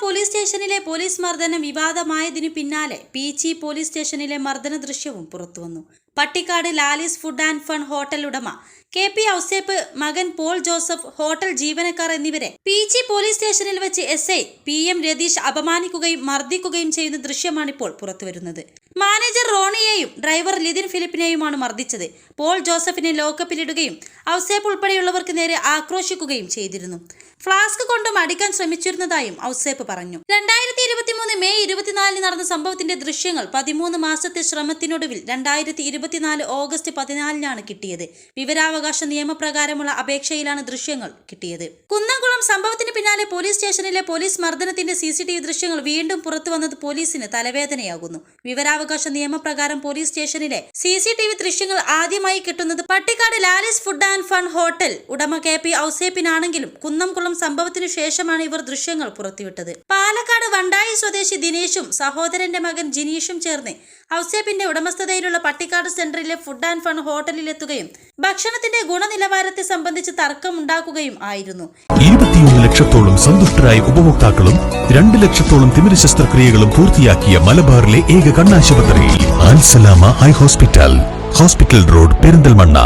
Police സ്റ്റേഷനിലെ police മർദ്ദനം വിവാദമായതിനു പിന്നാലെ പീച്ചി പോലീസ് സ്റ്റേഷനിലെ മർദ്ദന ദൃശ്യവും പുറത്തുവന്നു. Pattikkad Lali's food and fun hotel ഉടമ. കെ പി ഔസേപ്പ് മകൻ പോൾ ജോസഫ് ഹോട്ടൽ ജീവനക്കാർ എന്നിവരെ പീച്ചി പോലീസ് സ്റ്റേഷനിൽ വെച്ച് S I P M Ratheesh അപമാനിക്കുകയും മർദ്ദിക്കുകയും ചെയ്യുന്ന ദൃശ്യമാണിപ്പോൾ പുറത്തുവരുന്നത്. മാനേജർ റോണിയെയും ഡ്രൈവർ ലിതിൻ ഫിലിപ്പിനെയുമാണ് മർദ്ദിച്ചത്. പോൾ ജോസഫിനെ ലോക്കപ്പിലിടുകയും ഔസേപ്പ് ഉൾപ്പെടെയുള്ളവർക്ക് നേരെ ആക്രോശിക്കുകയും ചെയ്തിരുന്നു. ഫ്ലാസ്ക് കൊണ്ടും അടിക്കാൻ ശ്രമിച്ചിരുന്നതായും ഔസേപ്പ് പറഞ്ഞു. രണ്ടായിരത്തി ഇരുപത്തിമൂന്ന് മെയ് ഇരുപത്തിനാലിന് നടന്ന സംഭവത്തിന്റെ ദൃശ്യങ്ങൾ പതിമൂന്ന് മാസത്തെ ശ്രമത്തിനൊടുവിൽ രണ്ടായിരത്തി ഇരുപത്തിനാല് ഓഗസ്റ്റ് പതിനാലിനാണ് കിട്ടിയത്. വിവരാവകാശ നിയമപ്രകാരമുള്ള അപേക്ഷയിലാണ് ദൃശ്യങ്ങൾ കിട്ടിയത്. കുന്നംകുളം സംഭവത്തിന് പിന്നാലെ പോലീസ് സ്റ്റേഷനിലെ പോലീസ് മർദ്ദനത്തിന്റെ സി സി ടി വി ദൃശ്യങ്ങൾ വീണ്ടും പുറത്തു വന്നത് പോലീസിന് തലവേദനയാകുന്നു. വിവരാവകാശ നിയമപ്രകാരം പോലീസ് സ്റ്റേഷനിലെ സി സി ടി വി ദൃശ്യങ്ങൾ ആദ്യമായി കിട്ടുന്നത് Pattikkad Lali's food and fun hotel. ഉടമ കെ പി ഔസേപ്പിനാണെങ്കിലും കുന്നംകുളം സംഭവത്തിനു ശേഷമാണ് ഇവർ ദൃശ്യങ്ങൾ പുറത്തുവിട്ടത്. പാലക്കാട് വണ്ടായി സ്വദേശി ദിനേശും സഹോദരന്റെ മകൻ ജിനീഷും ചേർന്ന് ഔസേപ്പിന്റെ ഉടമസ്ഥതയിലുള്ള പട്ടിക്കാട് സെന്ററിലെ ഫുഡ് ആൻഡ് ഫൺ ഹോട്ടലിലെത്തുകയും ഭക്ഷണത്തിന്റെ ഗുണനിലവാരത്തെ സംബന്ധിച്ച് തർക്കം ഉണ്ടാക്കുകയും ആയിരുന്നു. ഇരുപത്തിയൊന്ന് ലക്ഷത്തോളം സന്തുഷ്ടരായ ഉപഭോക്താക്കളും രണ്ട് ലക്ഷത്തോളം തിമിര ശസ്ത്രക്രിയകളും പൂർത്തിയാക്കിയ മലബാറിലെ ഏക കണ്ണാശുപത്രി ആൻസലാമ high hospital hospital road Perinthalmanna.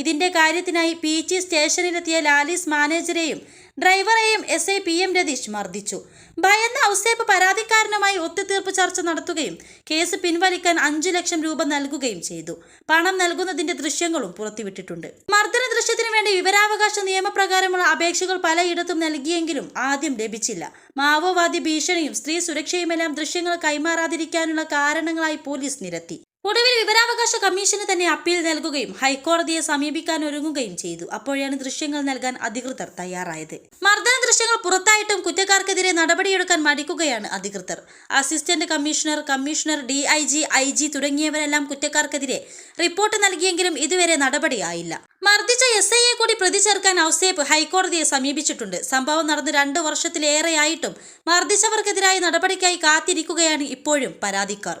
ഇതിന്റെ കാര്യത്തിനായി പീച്ചി സ്റ്റേഷനിലെത്തിയ ലാലിസ് മാനേജരെയും ഡ്രൈവറെയും S I P M Ratheesh മർദ്ദിച്ചു. ഭയന്ന ഔസേപ്പ് പരാതിക്കാരനുമായി ഒത്തുതീർപ്പ് ചർച്ച നടത്തുകയും കേസ് പിൻവലിക്കാൻ അഞ്ചു ലക്ഷം രൂപ നൽകുകയും ചെയ്തു. പണം നൽകുന്നതിന്റെ ദൃശ്യങ്ങളും പുറത്തുവിട്ടിട്ടുണ്ട്. മർദ്ദന ദൃശ്യത്തിന് വേണ്ടി വിവരാവകാശ നിയമപ്രകാരമുള്ള അപേക്ഷകൾ പലയിടത്തും നൽകിയെങ്കിലും ആദ്യം ലഭിച്ചില്ല. മാവോവാദി ഭീഷണിയും സ്ത്രീ സുരക്ഷയുമെല്ലാം ദൃശ്യങ്ങൾ കൈമാറാതിരിക്കാനുള്ള കാരണങ്ങളായി പോലീസ് നിരത്തി. ഒടുവിൽ വിവരാവകാശ കമ്മീഷന് തന്നെ അപ്പീൽ നൽകുകയും ഹൈക്കോടതിയെ സമീപിക്കാൻ ഒരുങ്ങുകയും ചെയ്തു. അപ്പോഴാണ് ദൃശ്യങ്ങൾ നൽകാൻ അധികൃതർ തയ്യാറായത്. മർദ്ദന ദൃശ്യങ്ങൾ പുറത്തായിട്ടും കുറ്റക്കാർക്കെതിരെ നടപടിയെടുക്കാൻ മടിക്കുകയാണ് അധികൃതർ. Assistant commissioner commissioner D I G I G തുടങ്ങിയവരെല്ലാം കുറ്റക്കാർക്കെതിരെ റിപ്പോർട്ട് നൽകിയെങ്കിലും ഇതുവരെ നടപടിയായില്ല. മർദ്ദിച്ച എസ് ഐയെ കൂടി പ്രതി ചേർക്കാൻ ഔസേപ്പ് ഹൈക്കോടതിയെ സമീപിച്ചിട്ടുണ്ട്. സംഭവം നടന്ന് രണ്ട് വർഷത്തിലേറെയായിട്ടും മർദ്ദിച്ചവർക്കെതിരായ നടപടിക്കായി കാത്തിരിക്കുകയാണ് ഇപ്പോഴും പരാതിക്കാർ.